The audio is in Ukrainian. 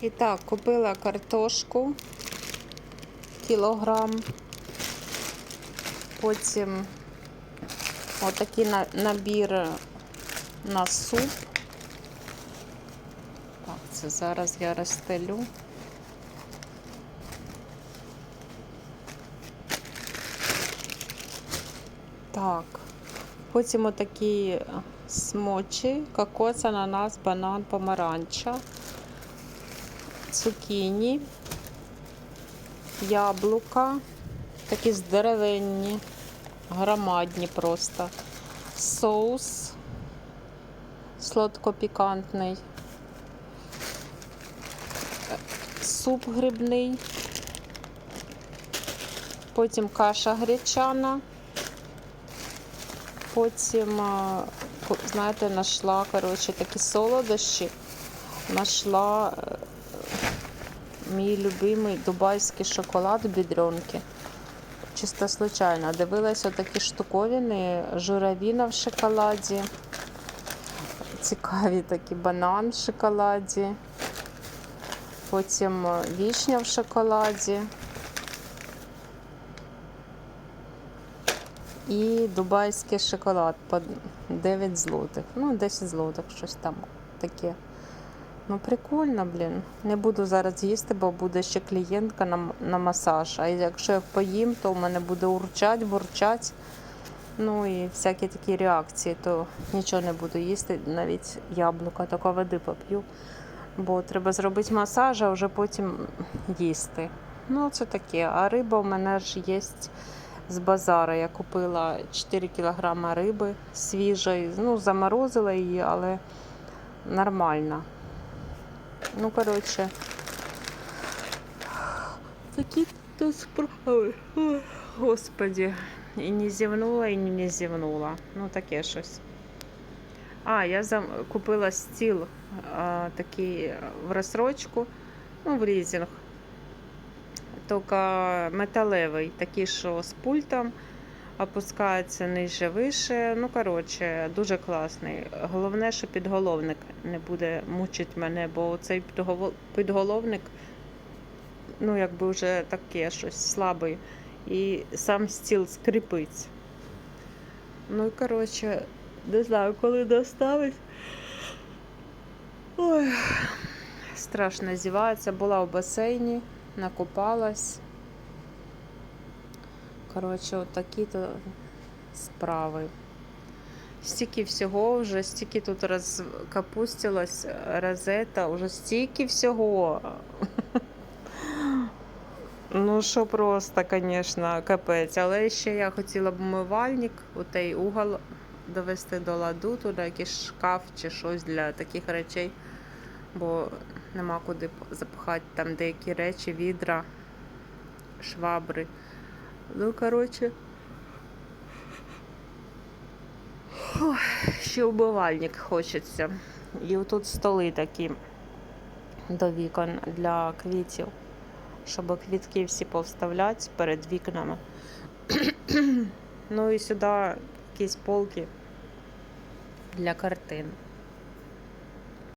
І так, купила картошку кілограм. Потім отакий на- набір на суп. Так, це зараз я розстелю. Так. Потім отакі смочі, кокос, ананас, банан, помаранча, цукіні, яблука, такі здоровенні, громадні просто. Соус сладко-пікантний. Суп грибний. Потім каша гречана. Потім, знаєте, знайшла, коротше, такі солодощі. Знайшла е, мій любимий дубайський шоколад бідренки. Чисто случайно. Дивилась отакі штуковини, журавіна в шоколаді. Цікаві такі банан в шоколаді. Потім е, вішня в шоколаді. І дубайський шоколад по 9 злотих. Ну, 10 злотих, щось там таке. Ну, прикольно, блін. Не буду зараз їсти, бо буде ще клієнтка на, на масаж. А якщо я поїм, то в мене буде урчать, бурчать. Ну і всякі такі реакції, то нічого не буду їсти, навіть яблука, тільки води поп'ю. Бо треба зробити масаж, а вже потім їсти. Ну, це таке. А риба в мене ж є з базара. Я купила 4 кілограма риби свіжої. Ну, заморозила її, але нормально. Ну, коротше, такі то справи. Господі. І не зівнула, і не зівнула. Ну, таке щось. А, я зам... купила стіл а, такий в розсрочку, ну, в лізинг. Тільки металевий, такий, що з пультом опускається ниже вище. Ну, коротше, дуже класний. Головне, що підголовник не буде мучити мене, бо цей підголовник, ну, якби вже таке щось слабий. І сам стіл скрипить. Ну і коротше, не знаю, коли доставить. Ой, страшно зівається. Була в басейні, накупалась. Коротше, от такі то справи. Стільки всього вже, стільки тут розкапустилось розета, вже стільки всього. Ну, що просто, звісно, капець. Але ще я хотіла б умивальник, отей угол довести до ладу, туди якийсь шкаф чи щось для таких речей, бо нема куди запхати там деякі речі, відра, швабри. Ну, коротше. Ще умивальник хочеться. І тут столи такі до вікон для квітів щоб квітки всі повставляти перед вікнами. ну і сюди якісь полки для картин.